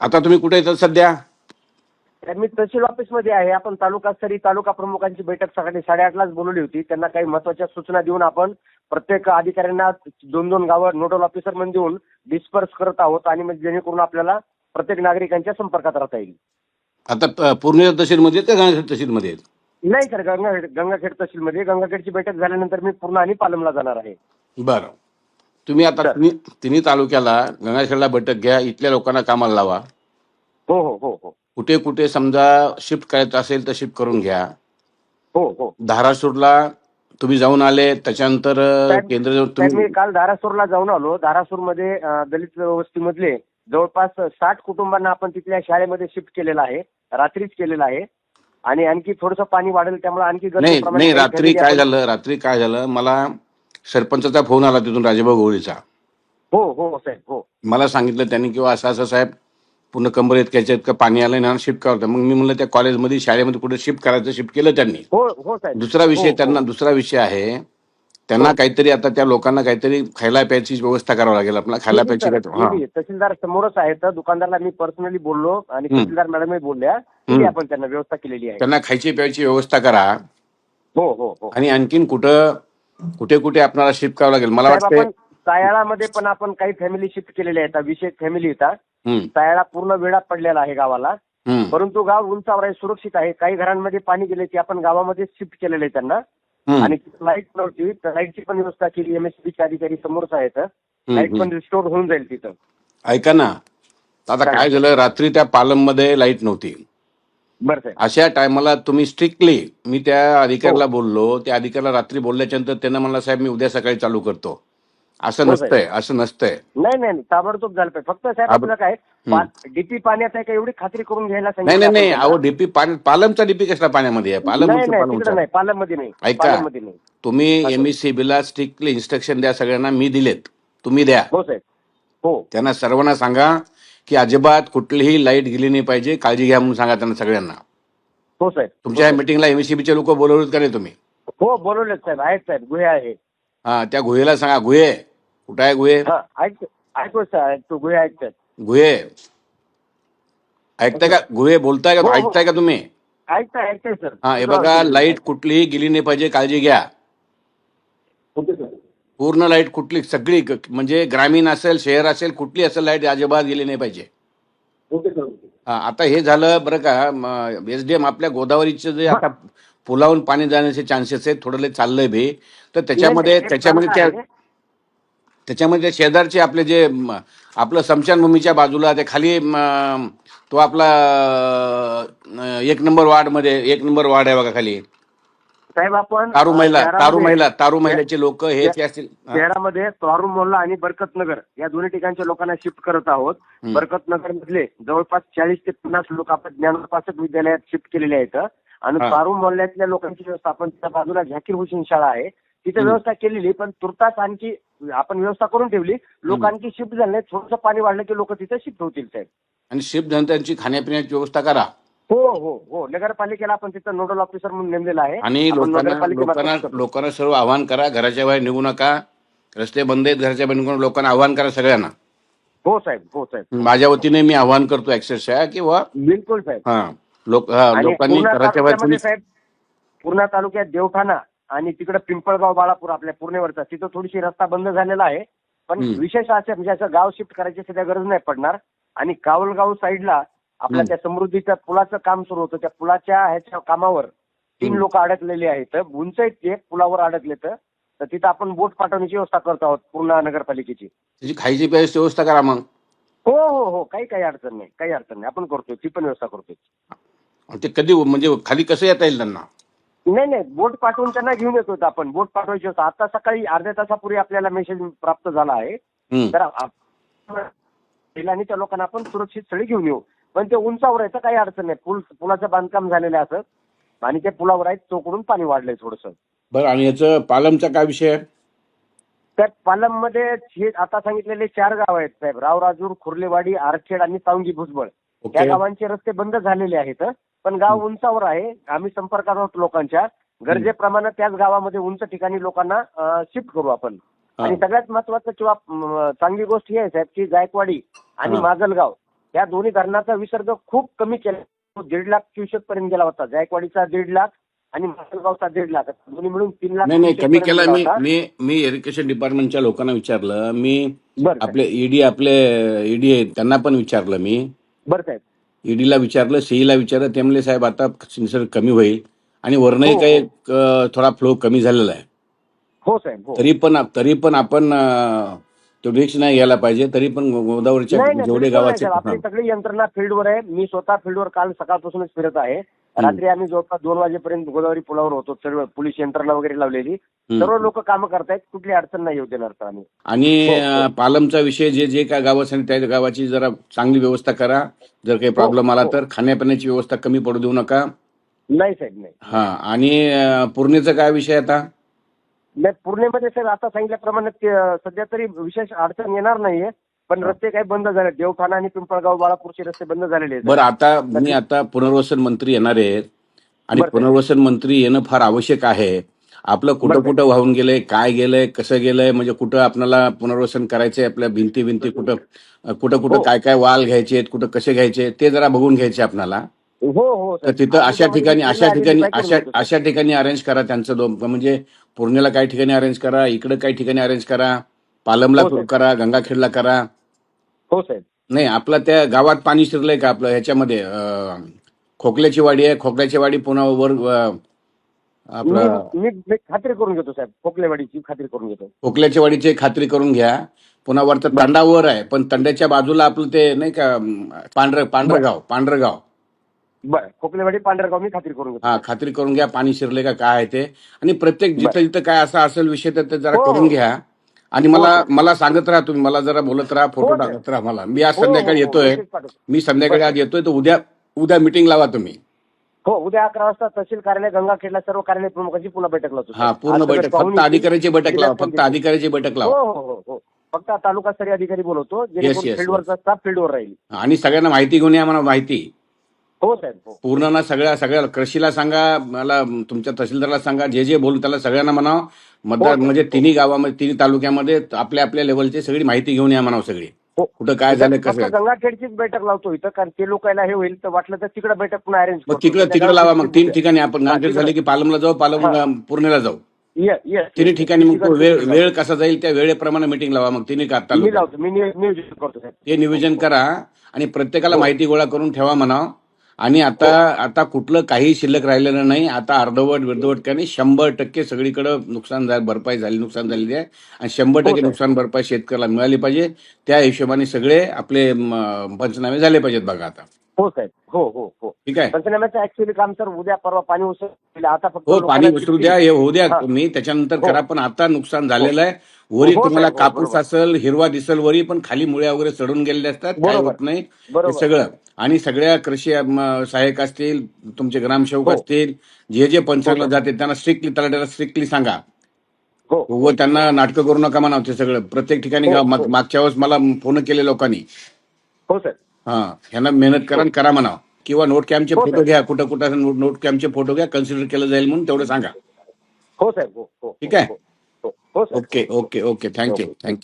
आता तुम्ही कुठे येतात सध्या? मी तहसील ऑफिसमध्ये आहे. आपण तालुका स्तरी तालुका प्रमुखांची बैठक सकाळी साडेआठलाच बोलवली होती. त्यांना काही महत्त्वाच्या सूचना देऊन आपण प्रत्येक अधिकाऱ्यांना दोन दोन गावं नोडल ऑफिसर म्हणून देऊन डिस्पर्स करत आहोत आणि म्हणजे जेणेकरून आपल्याला प्रत्येक नागरिकांच्या संपर्कात राहता येईल. आता प- पूर्ण तहसीलमध्ये का गांधी तहसीलमध्ये? नाही सर. गंगाखेड गंगाखेड तहसीलमध्ये. गंगाखेडची बैठक झाल्यानंतर मी पूर्ण आणि पालमला जाणार आहे. बरं. तुम्ही आता. तिन्ही तिन्ही तालुक्याला गंगाखेडला बैठक घ्या इथल्या लोकांना कामाला लावा. हो हो हो हो. कुठे कुठे समजा शिफ्ट करायचं असेल तर शिफ्ट करून घ्या. हो हो. धारासूरला तुम्ही जाऊन आले त्याच्यानंतर साहेब- केंद्र साहेब तुम्ही मी काल धारासूरला जाऊन आलो. धारासूरमध्ये अं, दलित वस्तीमधले जवळपास साठ कुटुंबांना आपण तिथल्या शाळेमध्ये शिफ्ट केलेलं आहे. रात्रीच केलेलं आहे. आणि आणखी थोडंसं पाणी वाढेल त्यामुळे आणखी नाही रात्री काय झालं? रात्री काय झालं? मला सरपंचाचा फोन आला तिथून राजेभाऊ गवळीचा हो हो साहेब हो मला सांगितलं त्यांनी किंवा असं असं साहेब पूर्ण कंबर इतक्याच्या इतकं पाणी आलं ना शिफ्ट करावं मग मी म्हणलं त्या कॉलेजमध्ये शाळेमध्ये कुठे शिफ्ट करायचं शिफ्ट केलं त्यांनी हो हो साहेब दुसरा विषय हो, त्यांना हो. दुसरा विषय आहे त्यांना काहीतरी आता त्या लोकांना काहीतरी खायला प्यायची व्यवस्था करावी लागेल आपल्याला खायला आहे, प्यायची सर. काय- हा. ठीक आहे. तहसीलदार समोरच आहेत दुकानदारला मी पर्सनली बोललो आणि हम्म. तहसीलदार मॅडमही बोलल्या हम्म. आहे आपण त्यांना व्यवस्था केलेली आहे त्यांना खायची प्यायची व्यवस्था करा हो हो हो आणि आणखीन कुठं कुठे कुठे आपल्याला शिफ्ट करावं लागेल? मला वाटतं सायाळामध्ये पण आपण काही फॅमिली शिफ्ट केलेल्या आहेत. विशेष फॅमिली हम्म, सायाळा पूर्ण वेळा पडलेला आहे गावाला. परंतु गाव उंचावर आहे सुरक्षित आहे. काही घरांमध्ये पाणी गेले ते आपण गावामध्ये शिफ्ट केलेले आहे त्यांना. आणि लाइट नव्हती. तर लाईटची पण व्यवस्था केली. एमएससीबीचे अधिकारी समोरच आहेत. लाइट. पण रिस्टोर होऊन जाईल तिथं. ऐका ना. आता काय? झालं? रात्री त्या पालममध्ये लाइट नव्हती. अशा टायमाला तुम्ही स्ट्रिक्टली मी त्या अधिकाऱ्याला हो. बोललो त्या अधिकाऱ्याला रात्री बोलल्याच्या नंतर त्यांना म्हणला साहेब मी उद्या सकाळी चालू करतो. असं नसतंय असं नसतंय. नाही नाही नाही, ताबडतोब झालं पाहिजे. फक्त साहेब आपलं काय डीपी पाण्यात आहे का एवढी खात्री करून घ्यायला नाही नाही नाही अहो डीपी पालमचा डीपी कसला पाण्यामध्ये आहे? पालम नाही पालममध्ये नाही ऐका. तुम्ही. एमईसीबीला स्ट्रिक्टली इन्स्ट्रक्शन द्या सगळ्यांना मी दिलेत. तुम्ही द्या. हो साहेब. हो. त्यांना सर्वांना सांगा की अजिबात कुठलीही लाइट गेली नाही पाहिजे. काळजी घ्या म्हणून सांगा त्यांना सगळ्यांना. हो साहेब. तुमच्या या मिटिंगला एमईसीबीचे लोक बोलवलेत का नाही तुम्ही? हो बोलवलेत साहेब. आहेत साहेब. गुहे आहे हा त्या गुहेला सांगा. गुहे. कुठं आहे गुहे? हा ऐक ऐकतो साहेब. ऐकतो गुहे ऐकतात गुहे. ऐकताय का? गुहे बोलताय का? हो, हो. ऐकताय का तुम्ही? ऐकताय ऐकताय सर हा हे बघा लाइट कुठलीही गेली नाही पाहिजे. काळजी घ्या. ओके सर पूर्ण लाइट कुठली सगळी म्हणजे ग्रामीण असेल शहर असेल कुठली असेल लाइट अजिबात गेली नाही पाहिजे. हा, आता हे झालं बरं का एसडीएम आपल्या गोदावरीचं जे आता पुलावून पाणी जाण्याचे चान्सेस आहेत थोडं लय चाललंय बे. तर त्याच्यामध्ये त्याच्यामध्ये त्या. त्याच्यामध्ये शेजारचे आपले जे आपलं स्मशानभूमीच्या बाजूला ते खाली म, तो आपला एक नंबर वार्डमध्ये एक नंबर वार्ड आहे बघा खाली. साहेब आपण तारू महिला तारू महिला तारू महिलाचे लोक हे. शहरामध्ये तोहरू मोहल्ला आणि बरकत नगर या दोन्ही ठिकाणच्या लोकांना शिफ्ट करत आहोत हम्म. बरकत नगर मधले जवळपास चाळीस ते पन्नास लोक आपण ज्ञानोपासक विद्यालयात शिफ्ट केलेले आहेत आणि. तारू मोहल्ल्यातल्या लोकांची व्यवस्था आपण त्या बाजूला झाकीर हुसेन शाळा आहे तिथे. व्यवस्था केलेली पण तुर्तास आणखी आपण व्यवस्था करून ठेवली लोक. आणखी शिफ्ट झाले थोडंसं पाणी वाढलं की लोक तिथे शिफ्ट होतील साहेब आणि शिफ्ट झाल्यानंतर त्यांची खाण्यापिण्याची व्यवस्था करा हो हो हो. नगरपालिकेला आपण तिथं नोडल ऑफिसर म्हणून नेमलेला आहे. आणि आपण लोकांना नगरपालिकेमार्फत लोकांना करतो. लोकांना सर्व आव्हान करा घराच्या बाहेर निघू नका. रस्ते बंद आहेत घराच्या बाहेर निघून लोकांना आव्हान करा सगळ्यांना. हो साहेब हो साहेब. माझ्या वतीने मी आव्हान करतो अक्षरशः किंवा बिलकुल साहेब. हा. लोक हा, आणि लोकांनी पूर्णा घराच्या बाहेर तालुक्यामध्ये साहेब पूर्णा तालुक्यात देवठाणा आणि तिकडे पिंपळगाव बाळापूर आपल्या पूर्णेवरचा तिथं थोडीशी रस्ता बंद झालेला आहे. पण हम्म. विशेष असं म्हणजे असं गाव शिफ्ट करायची सध्या गरज नाही पडणार. आणि कावलगाव साईडला आपल्या. त्या समृद्धीच्या पुलाचं काम सुरू होतं. त्या पुलाच्या ह्याच्या कामावर तीन. लोक अडकलेले आहेत. उंच आहेत ते पुलावर अडकलेत तर तिथं आपण बोट पाठवण्याची व्यवस्था करतो आहोत पूर्णा नगरपालिकेची. त्याची खायची प्यायची व्यवस्था करा मग. हो हो हो. काही काही अडचण नाही. काही अडचण नाही. आपण करतोय. ती पण व्यवस्था करतोय. ते कधी म्हणजे खाली कसं येता येईल त्यांना? नाही नाही. बोट पाठवून त्यांना घेऊन येत होतो आपण. बोट पाठवायची होतं आता सकाळी अर्ध्या तासापूर्वी आपल्याला मेसेज प्राप्त झाला आहे. तर आणि त्या लोकांना आपण सुरक्षित स्थळी घेऊन येऊ. पण ते उंचावर आहे तर काही अडचण नाही. पूल पुलाचं बांधकाम झालेलं असं. आणि ते पुलावर आहे चोकडून पाणी वाढलंय थोडंसं. बरं आणि याचं पालमचा काय विषय आहे? त्या पालममध्ये हे आता सांगितलेले चार गाव आहेत साहेब. रावराजूर खुर्लेवाडी आरखेड आणि सावंगी भुजबळ. या ओके. गावांचे रस्ते बंद झालेले आहेत पण गाव उंचावर आहे. आम्ही संपर्कात आहोत लोकांच्या. गरजेप्रमाणे त्याच गावामध्ये उंच ठिकाणी लोकांना शिफ्ट करू आपण. हा. आणि सगळ्यात महत्वाचं किंवा म, चांगली गोष्ट ही आहे साहेब की जायकवाडी आणि हा. माजलगाव. या दोन्ही धरणाचा विसर्ग खूप कमी केला. तो दीड लाख क्युसेक पर्यंत गेला होता. जायकवाडीचा दीड लाख आणि माजलगावचा दीड लाख. दोन्ही मिळून तीन लाख नाही नाही कमी केला. मी. मी मी इरिगेशन डिपार्टमेंटच्या लोकांना विचारलं. मी. आपले ईडी आपले ईडी आहेत त्यांना पण विचारलं मी. बरं साहेब. ईडीला विचारलं सीईला विचारलं. ते म्हणले साहेब आता निसर्ग कमी होईल आणि वरनही हो, काही अं, थोडा फ्लो कमी झालेला आहे. हो साहेब हो. तरी पण तरी पण आपण तो रिक्स नाही घ्यायला पाहिजे तरी पण गोदावरीच्या नाही नाही जेवढे बिलकुल नाही गावाचे साहेब. आपली सगळी यंत्रणा फील्डवर आहे. मी स्वतः फील्डवर काल सकाळपासूनच फिरत आहे. रात्री आम्ही जवळपास दोन वाजेपर्यंत गोदावरी पुलावर होतो सर्व पोलीस यंत्रणा वगैरे लावलेली. हम्म. सर्व लोक कामं करतायत कुठली अडचण नाही येऊ देणार तर आम्ही. आणि हो, हो. अं, पालमचा विषय जे जे काय गाव असेल त्या गावाची जरा चांगली व्यवस्था करा. जर काही प्रॉब्लेम आला हो. तर खाण्यापिण्याची व्यवस्था कमी पडू देऊ नका. नाही साहेब नाही. हा आणि अं, पूर्णेचा काय विषय आता? नाही पूर्णेमध्ये साहेब आता सांगितल्याप्रमाणे ते, सध्या तरी विशेष अडचण येणार नाहीये. पण रस्ते काही बंद झाले. देवठाणा आणि पिंपळगाव बाळापूरचे रस्ते बंद झालेले आहेत. बरं आता मी आता पुनर्वसन मंत्री येणार आहेत आणि बरं. पुनर्वसन मंत्री येणं फार आवश्यक आहे. आपलं कुठं बरं. कुठं वाहून गेलंय काय गेलंय कसं गेलंय म्हणजे कुठं आपल्याला पुनर्वसन करायचंय आपल्या भिंती भिंती कुठं कुठं कुठं हो. काय काय वाल घ्यायचे आहेत कुठं कसे घ्यायचे ते जरा बघून घ्यायचे आपल्याला. हो हो तर. तिथं अशा ठिकाणी अशा ठिकाणी अशा. अशा ठिकाणी अरेंज करा त्यांचं दोन म्हणजे पूर्णेला काही ठिकाणी अरेंज करा इकडे काही ठिकाणी अरेंज करा पालमला हो. करा गंगाखेडला करा. हो साहेब नाही आपलं त्या गावात पाणी शिरलंय का आपलं ह्याच्यामध्ये? खोकल्याची वाडी आहे खोकल्याची वाडी पुन्हा वर मी खात्री करून घेतो साहेब. खोकलेवाडीची खात्री करून घेतो. खोकल्याच्या वाडीची खात्री करून घ्या. पुन्हा वरचं तंडावर आहे पण तंड्याच्या बाजूला आपलं ते नाही का पांढरं पांढरगाव पांढरगाव बरं खोकलेवाडी पांढरगाव मी खात्री करून घेतो. हा खात्री करून घ्या पाणी शिरले का काय आहे ते. आणि प्रत्येक जिथं जिथं काय असं असेल विषय तर ते जरा हो. करून घ्या. आणि मला मला सांगत राहा तुम्ही मला जरा बोलत राहा फोटो हो. टाकत राहा मला. मी आज हो, हो, संध्याकाळी हो, येतोय. नक्कीच पाठवतो. मी संध्याकाळी आज येतोय तर उद्या उद्या मिटिंग लावा तुम्ही. हो उद्या अकरा वाजता तहसील कार्यालय गंगाखेडला सर्व कार्यालय प्रमुखांची पुन्हा बैठक लावतो हा पूर्ण बैठक. पाहुणे फक्त अधिकाऱ्याची बैठक लावा फक्त अधिकाऱ्याची बैठक हो लावा. हो हो हो फक्त तालुका स्तरीय अधिकारी बोलवतो yes, जेणेकरून yes. फील्डवरचा स्टाफ फील्डवर राहील. आणि सगळ्यांना माहिती घेऊन या मला माहिती. हो साहेब हो. पूर्ण ना सगळ्या सगळ्या कृषीला सांगा मला तुमच्या तहसीलदारला सांगा जे जे बोलू त्याला सगळ्यांना म्हणावं. मतदार हो, म्हणजे हो. तिन्ही गावामध्ये तिन्ही तालुक्यामध्ये आपल्या आपल्या लेवलची सगळी माहिती घेऊन या म्हणावं सगळी. कुठं काय झालं कसं गंगाखेडचीच बैठक लावतो इथं कारण ते लोकांना हे होईल तर वाटलं तर तिकडे बैठक पुन्हा अरेंज मग तिकडे तिकडे लावा मग तीन ठिकाणी आपण तिकडं. झाले की पालमला जाऊ पालम पूर्णेला जाऊ. तिन्ही ठिकाणी मग वेळ वेळ कसा जाईल त्या वेळेप्रमाणे मिटिंग लावा मग तिन्ही का मी नियोजन करतो ते नियोजन करा आणि प्रत्येकाला. माहिती गोळा करून ठेवा म्हणा आणि आता आता कुठलं काही शिल्लक राहिलेलं नाही. आता अर्धवट विर्धवट काही नाही शंभर टक्के सगळीकडे नुकसान झालं भरपाई झाली नुकसान झालेली आहे. आणि शंभर हो, टक्के सर. नुकसान भरपाई शेतकऱ्याला मिळाली पाहिजे. त्या हिशोबाने सगळे आपले पंचनामे झाले पाहिजेत बघा आता. हो साहेब. हो हो हो. ठीक आहे. पंचनाम्याचं ऍक्च्युअली काम सर उद्या परवा पाणी उसळ आता फक्त हो पाणी उचलू द्या. हे होऊ द्या. तुम्ही. त्याच्यानंतर हो. करा पण आता नुकसान झालेलं आहे. वरी हो, तुम्हाला कापूस. असेल हिरवा दिसल वरी पण खाली मुळ्या वगैरे चढून गेलेले असतात. काय. होत नाही. हे. सगळं. आणि सगळ्या कृषी सहाय्यक असतील तुमचे ग्रामसेवक. असतील जे जे पंचायतला. जाते त्यांना स्ट्रिक्टली तलाट्याला स्ट्रिक्टली सांगा. व त्यांना नाटकं करू नका म्हणा सगळं. प्रत्येक ठिकाणी. मागच्या वेळेस मला फोन केले लोकांनी. हो सर हा ह्यांना मेहनत करा आणि करा म्हणा किंवा नोट कॅम्पचे हो, फोटो. घ्या कुठं कुठं नोट नोट कॅम्पचे फोटो घ्या कन्सिडर केलं जाईल म्हणून तेवढं सांगा. हो साहेब हो हो ठीक आहे? हो हो हो okay okay okay thank you thank you